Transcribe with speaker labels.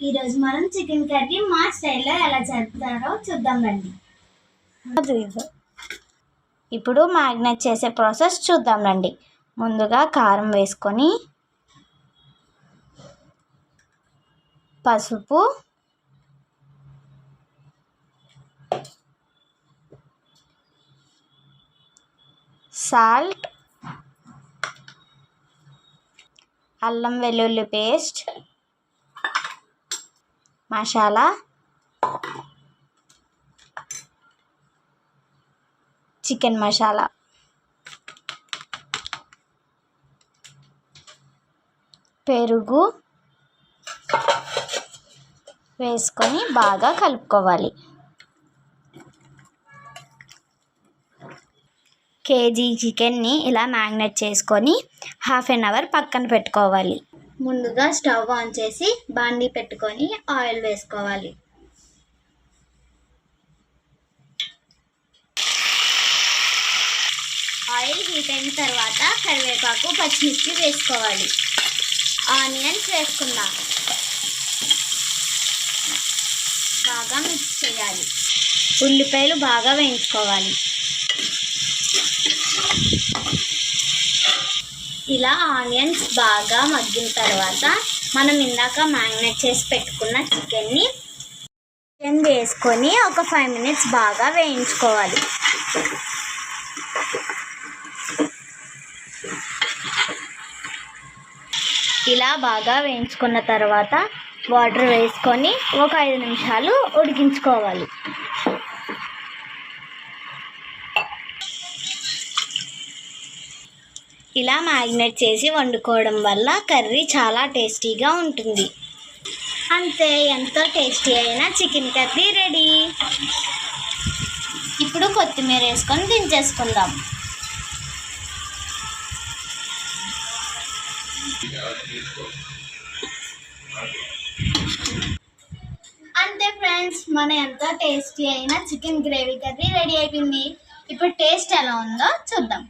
Speaker 1: ఈరోజు మనం chicken curry మా స్టైల్లో ఎలా చేస్తారో చూద్దాం రండి.
Speaker 2: ఇప్పుడు మ్యాగ్నేట్ చేసే ప్రాసెస్ చూద్దాం రండి. ముందుగా కారం వేసుకొని పసుపు సాల్ట్ అల్లం వెల్లుల్లి పేస్ట్ మసాలా చికెన్ మసాలా పెరుగు వేసుకొని బాగా కలుపుకోవాలి. కేజీ చికెన్ని ఇలా మ్యాగ్నెట్ చేసుకొని హాఫ్ అన్ అవర్ పక్కన పెట్టుకోవాలి.
Speaker 1: ముందుగా స్టవ్ ఆన్ చేసి బాండీ పెట్టుకొని ఆయిల్ వేసుకోవాలి. ఆయిల్ హీట్ అయిన తర్వాత కరివేపాకు పచ్చిమిర్చి వేసుకోవాలి. ఆనియన్స్ వేసుకుందాం. బాగా మిక్స్ చేయాలి.
Speaker 2: ఉల్లిపాయలు బాగా వేయించుకోవాలి.
Speaker 1: ఇలా ఆనియన్స్ బాగా మగ్గిన తర్వాత మనం ఇందాక మ్యాగ్నేట్ చేసి పెట్టుకున్న చికెన్ని చికెన్ వేసుకొని ఒక ఫైవ్ మినిట్స్ బాగా వేయించుకోవాలి. ఇలా బాగా వేయించుకున్న తర్వాత వాటర్ వేసుకొని ఒక ఐదు నిమిషాలు ఉడికించుకోవాలి. ఇలా మ్యాగ్నేట్ చేసి వండుకోవడం వల్ల కర్రీ చాలా టేస్టీగా ఉంటుంది. అంతే ఎంతో టేస్టీ అయిన చికెన్ కర్రీ రెడీ. ఇప్పుడు కొత్తిమీర వేసుకొని దించేసుకుందాం. అంతే ఫ్రెండ్స్ మన ఎంతో టేస్టీ అయిన చికెన్ గ్రేవీ కర్రీ రెడీ అయిపోయింది. ఇప్పుడు టేస్ట్ ఎలా ఉందో చూద్దాం.